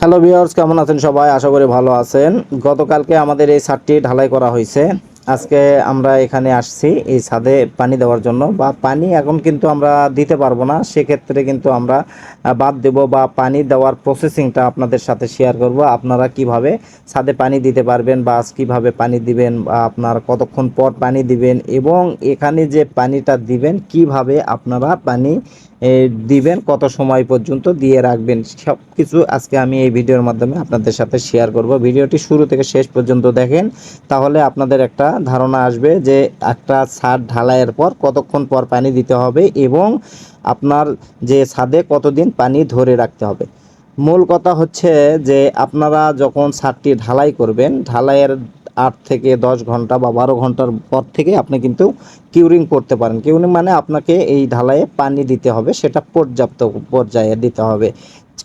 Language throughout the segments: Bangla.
হ্যালো ভিউয়ার্স, কেমন আছেন সবাই? আশা করি ভালো আছেন। গতকালকে আমাদের এই ছাদটি ঢালাই করা হয়েছে। আজকে আমরা এখানে আসছি এই ছাদে পানি দেওয়ার জন্য। বা পানি এখন কিন্তু আমরা দিতে পারব না। সেক্ষেত্রে কিন্তু আমরা বাদ দেব বা পানি দেওয়ার প্রসেসিংটা আপনাদের সাথে শেয়ার করব। আপনারা কীভাবে ছাদে পানি দিতে পারবেন বা কীভাবে পানি দিবেন বা আপনার কতক্ষণ পর পানি দিবেন এবং এখানে যে পানিটা দিবেন, কীভাবে আপনারা পানি দিবেন, কত সময় পর্যন্ত দিয়ে রাখবেন সব কিছু আজকে আমি এই ভিডিওর মাধ্যমে আপনাদের সাথে শেয়ার করব। ভিডিওটি শুরু থেকে শেষ পর্যন্ত দেখেন, তাহলে আপনাদের একটা ধারণা আসবে যে একটা ছাদ ঢালাইয়ের পর কতক্ষণ পর পানি দিতে হবে এবং আপনার যে ছাদে কতদিন পানি ধরে রাখতে হবে। মূল কথা হচ্ছে যে আপনারা যখন ছাদটি ঢালাই করবেন, ঢালাইয়ের আট থেকে দশ ঘণ্টা বা বারো ঘণ্টার পর থেকে আপনি কিন্তু কিউরিং করতে পারেন। কিউরিং মানে আপনাকে এই ঢালাইয়ে পানি দিতে হবে, সেটা পর্যাপ্ত পর্যায়ে দিতে হবে।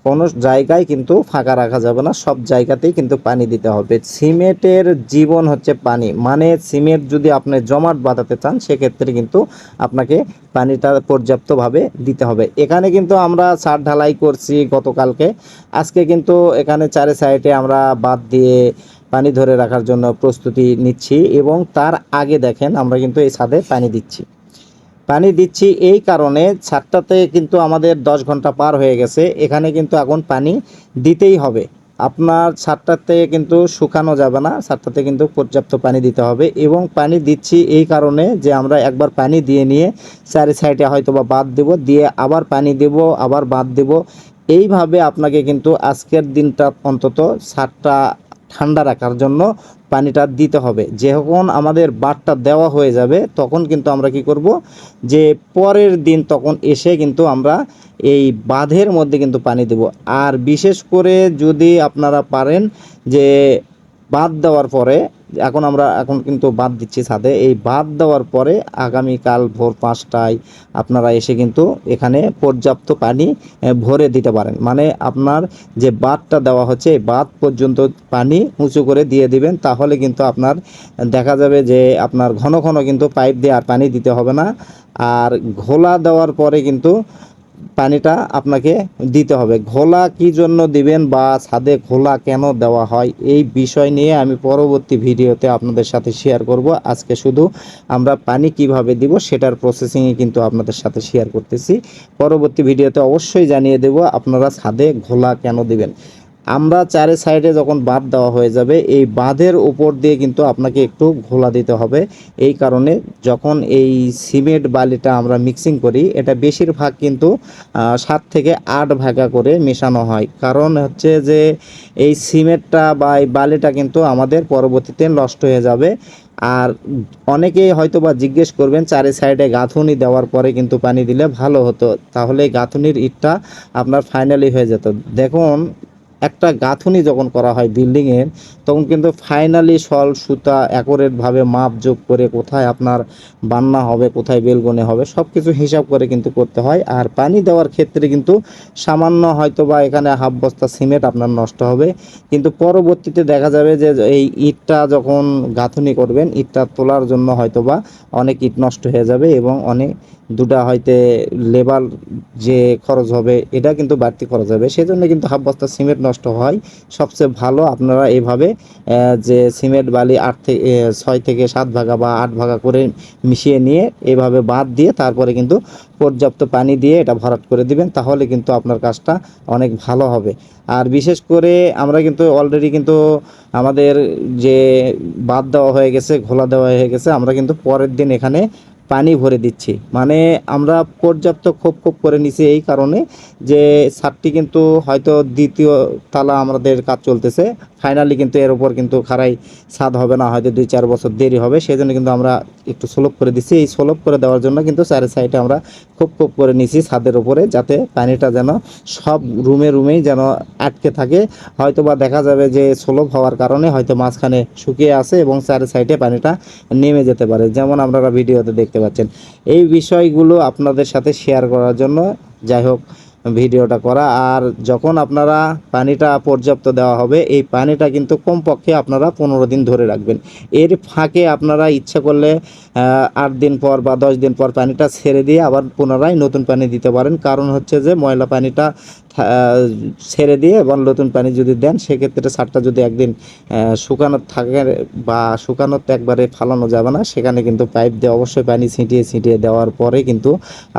কোনো জায়গায় কিন্তু ফাঁকা রাখা যাবে না, সব জায়গাতেই কিন্তু পানি দিতে হবে। সিমেন্টের জীবন হচ্ছে পানি মানে সিমেন্ট যদি আপনি জমাট বাঁধাতে চান, সেক্ষেত্রে কিন্তু আপনাকে পানিটা পর্যাপ্তভাবে দিতে হবে। এখানে কিন্তু আমরা ছাদ ঢালাই করছি গতকালকে। আজকে কিন্তু এখানে চারে সাইডে আমরা বাদ দিয়ে পানি ধরে রাখার জন্য প্রস্তুতি নিচ্ছি এবং তার আগে দেখেন আমরা কিন্তু এই ছাদে পানি দিচ্ছি। পানি দিচ্ছি এই কারণে ছাদটাতে কিন্তু আমাদের দশ ঘণ্টা পার হয়ে গেছে। এখানে কিন্তু এখন পানি দিতেই হবে। আপনার ছাদটাতে কিন্তু শুকানো যাবে না, ছাদটাতে কিন্তু পর্যাপ্ত পানি দিতে হবে এবং পানি দিচ্ছি এই কারণে যে আমরা একবার পানি দিয়ে নিয়ে চারি সাইডে হয়তো বা বাদ দেব, দিয়ে আবার পানি দেব, আবার বাদ দেব। এইভাবে আপনাকে কিন্তু আজকের দিনটা অন্তত ছাদটা ঠান্ডা রাখার জন্য পানিটা দিতে হবে। যখন আমাদের বাটটা দেওয়া হয়ে যাবে, তখন কিন্তু আমরা কি করব? যে পরের দিন তখন এসে কিন্তু আমরা এই বাঁধের মধ্যে কিন্তু পানি দেব। আর বিশেষ করে যদি আপনারা পারেন যে বাদ দেওয়ার পরে এখন আমরা এখন কিন্তু বাদ দিচ্ছি ছাদে। এই বাদ দেওয়ার পরে আগামীকাল ভোর পাঁচটায় আপনারা এসে কিন্তু এখানে পর্যাপ্ত পানি ভরে দিতে পারেন। মানে আপনার যে বাঁধটা দেওয়া হচ্ছে, এই বাঁধ পর্যন্ত পানি উঁচু করে দিয়ে দিবেন, তাহলে কিন্তু আপনার, দেখা যাবে যে আপনার ঘন ঘন কিন্তু পাইপ দিয়ে আর পানি দিতে হবে না। আর ঘোলা দেওয়ার পরে কিন্তু পানিটা আপনাকে দিতে হবে। ঘোলা কি জন্য দিবেন বা ছাদে ঘোলা কেন দেওয়া হয় এই বিষয় নিয়ে আমি পরবর্তী ভিডিওতে আপনাদের সাথে শেয়ার করব। আজকে শুধু আমরা পানি কীভাবে দিব সেটার প্রসেসিংয়ে কিন্তু আপনাদের সাথে শেয়ার করতেছি। পরবর্তী ভিডিওতে অবশ্যই জানিয়ে দেব আপনারা ছাদে ঘোলা কেন দিবেন। আমরা চারে সাইডে যখন বাঁধ দেওয়া হয়ে যাবে, এই বাঁধের উপর দিয়ে কিন্তু আপনাকে একটু ঘোলা দিতে হবে। এই কারণে যখন এই সিমেন্ট বালিটা আমরা মিক্সিং করি, এটা বেশিরভাগ কিন্তু সাত থেকে আট ভাগা করে মেশানো হয়। কারণ হচ্ছে যে, এই সিমেন্টটা বা এই বালিটা কিন্তু আমাদের পরবর্তীতে নষ্ট হয়ে যাবে। আর অনেকেই হয়তো বা জিজ্ঞেস করবেন চারি সাইডে গাঁথুনি দেওয়ার পরে কিন্তু পানি দিলে ভালো হতো। তাহলে গাঁথুনির ইটটা আপনার ফাইনালি হয়ে যেত। দেখুন একটা গাঁথুনি যখন করা হয় বিল্ডিংয়ের তখন কিন্তু ফাইনালি সল সুতা অ্যাকোরেটভাবে মাপ যোগ করে কোথায় আপনার বান্না হবে, কোথায় বেলগনে হবে সব কিছু হিসাব করে কিন্তু করতে হয়। আর পানি দেওয়ার ক্ষেত্রে কিন্তু সামান্য হয়তো বা এখানে হাফ বস্তা সিমেন্ট আপনার নষ্ট হবে। কিন্তু পরবর্তীতে দেখা যাবে যে এই ইটটা যখন গাঁথুনি করবেন, ইটটা তোলার জন্য হয়তো বা অনেক ইট নষ্ট হয়ে যাবে এবং অনেক দুটা হয়তো লেবার যে খরচ হবে, এটা কিন্তু বাড়তি খরচ হবে। সেজন্য কিন্তু হাফ বস্তা সিমেন্ট হয়। সবচেয়ে ভালো আপনারা এইভাবে আহ, যে সিমেন্ট বালি আট থেকে ছয় থেকে সাত ভাগা বা আট ভাগা করে মিশিয়ে নিয়ে এভাবে বাদ দিয়ে তারপরে কিন্তু পর্যাপ্ত পানি দিয়ে এটা ভরাট করে দিবেন তাহলে কিন্তু আপনার কাজটা অনেক ভালো হবে। আর বিশেষ করে আমরা কিন্তু অলরেডি কিন্তু আমাদের যে বাদ দেওয়া হয়ে গেছে ঘোলা দেওয়া হয়ে গেছে আমরা কিন্তু পরের দিন এখানে পানি ভরে দিচ্ছি। মানে আমরা পর্যাপ্ত খোপ খোপ করে নিছি এই কারণে যে ছাদটি কিন্তু হয়তো দ্বিতীয় তালা আমাদের কাজ চলতেছে। ফাইনালি কিন্তু এর উপর কিন্তু খারাই ছাদ হবে না, হয়তো দুই চার বছর দেরি হবে সেই জন্য কিন্তু আমরা একটু স্লোপ করে দিচ্ছি। এই স্লোপ করে দেওয়ার জন্য কিন্তু চারি সাইডে আমরা খুব খুব করে নিছি ছাদের উপরে, যাতে পানিটা যেন সব রুমে রুমেই যেন আটকে থাকে। হয়তো বা দেখা যাবে যে স্লোপ হওয়ার কারণে হয়তো মাঝখানে শুকিয়ে আছে এবং চারি সাইডে পানিটা নেমে যেতে পারে, যেমন আপনারা ভিডিওতে দেখতে পাচ্ছেন। এই বিষয়গুলো আপনাদের সাথে শেয়ার করার জন্য যাই হোক ভিডিওটা করা। আর যখন আপনারা পানিটা পর্যাপ্ত দেওয়া হবে, এই পানিটা কিন্তু কমপক্ষে আপনারা পনেরো দিন ধরে রাখবেন। এর ফাঁকে আপনারা ইচ্ছা করলে আট দিন পর বা দশ দিন পর পানিটা ছেড়ে দিয়ে আবার পুনরায় নতুন পানি দিতে পারেন। কারণ হচ্ছে যে ময়লা পানিটা ছেড়ে দিয়ে এবং নতুন পানি যদি দেন, সেক্ষেত্রে সারটা যদি একদিন শুকানো থাকে বা শুকানো একবারে ফালানো যাবে না, সেখানে কিন্তু পাইপ দিয়ে অবশ্যই পানি ছিটিয়ে ছিটিয়ে দেওয়ার পরে কিন্তু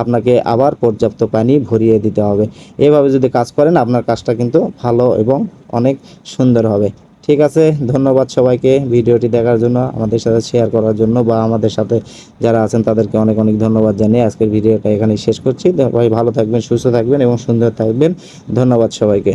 আপনাকে আবার পর্যাপ্ত পানি ভরিয়ে দিতে হবে। এভাবে যদি কাজ করেন, আপনার কাজটা কিন্তু ভালো এবং অনেক সুন্দর হবে। ঠিক আছে, ধন্যবাদ সবাইকে ভিডিওটি দেখার জন্য, আমাদের সাথে শেয়ার করার জন্য বা আমাদের সাথে যারা আছেন তাদেরকে অনেক অনেক ধন্যবাদ জানিয়ে আজকের ভিডিওটা এখানেই শেষ করছি। সবাই ভালো থাকবেন, সুস্থ থাকবেন এবং সুন্দর থাকবেন। ধন্যবাদ সবাইকে।